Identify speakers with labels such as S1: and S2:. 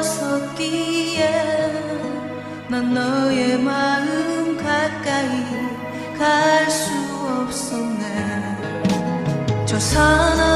S1: 벗었기에 난 너의 마음 가까이 갈 수 없었네. 저 사람